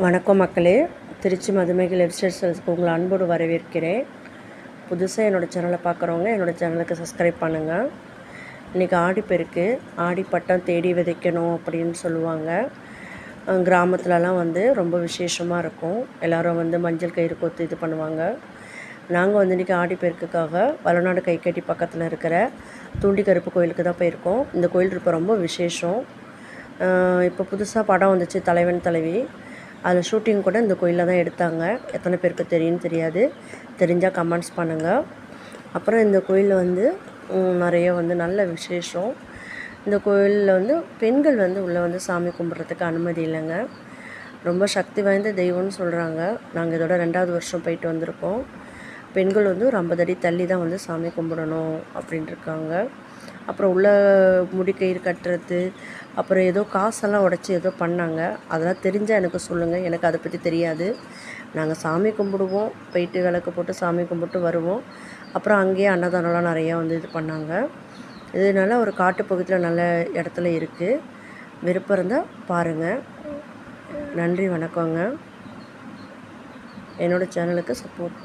வணக்கம் மக்களே. திருச்சி மதுமைகள் லெப்ஸ்டைல்ஸ்க்கு உங்களை அன்போடு வரவேற்கிறேன். புதுசாக என்னோடய சேனலை பார்க்குறவங்க என்னோடய சேனலுக்கு சப்ஸ்கிரைப் பண்ணுங்கள் இன்றைக்கி ஆடிப்பெருக்கு ஆடி பட்டம் தேடி விதைக்கணும் அப்படின்னு சொல்லுவாங்க. கிராமத்துலலாம் வந்து ரொம்ப விசேஷமாக இருக்கும். எல்லோரும் வந்து மஞ்சள் கயிறு கொத்து இது பண்ணுவாங்க. நாங்கள் வந்து இன்றைக்கி ஆடிப்பெருக்குக்காக வளநாடு கைக்கட்டி பக்கத்தில் இருக்கிற தூண்டி கருப்பு கோயிலுக்கு தான் போயிருக்கோம். இந்த கோயில் இப்போ ரொம்ப விசேஷம். இப்போ புதுசாக படம் வந்துச்சு தலைவன் தலைவி. அதில் ஷூட்டிங் கூட இந்த கோயிலில் தான் எடுத்தாங்க. எத்தனை பேருக்கு தெரியும்னு தெரியாது. தெரிஞ்சால் கமெண்ட்ஸ் பண்ணுங்கள் அப்புறம் இந்த கோயிலில் வந்து நிறைய வந்து நல்ல விசேஷம். இந்த கோயிலில் வந்து பெண்கள் வந்து உள்ளே வந்து சாமி கும்பிட்றதுக்கு அனுமதி இல்லைங்க. ரொம்ப சக்தி வாய்ந்த தெய்வம்னு சொல்கிறாங்க நாங்கள் இதோட ரெண்டாவது வருஷம் போயிட்டு வந்திருக்கோம். பெண்கள் வந்து ஒரு ஐம்பது அடி தள்ளி தான் வந்து சாமி கும்பிடணும் அப்படின்ட்டு இருக்காங்க அப்புறம் உள்ள முடிக்கயிறு கட்டுறது அப்புறம் ஏதோ காசெல்லாம் உடச்சி ஏதோ பண்ணாங்க. அதெல்லாம் தெரிஞ்சால் எனக்கு சொல்லுங்கள் எனக்கு அதை பற்றி தெரியாது. நாங்கள் சாமி கும்பிடுவோம். போயிட்டு விளக்கு போட்டு சாமி கும்பிட்டு வருவோம். அப்புறம் அங்கேயே அன்னதானம்லாம் நிறையா வந்து இது பண்ணாங்க. இதனால ஒரு காட்டுப்பகுதியில் நல்ல இடத்துல இருக்குது விருப்பம் இருந்தால் பாருங்கள் நன்றி வணக்கங்க. என்னோடய சேனலுக்கு சப்போர்ட்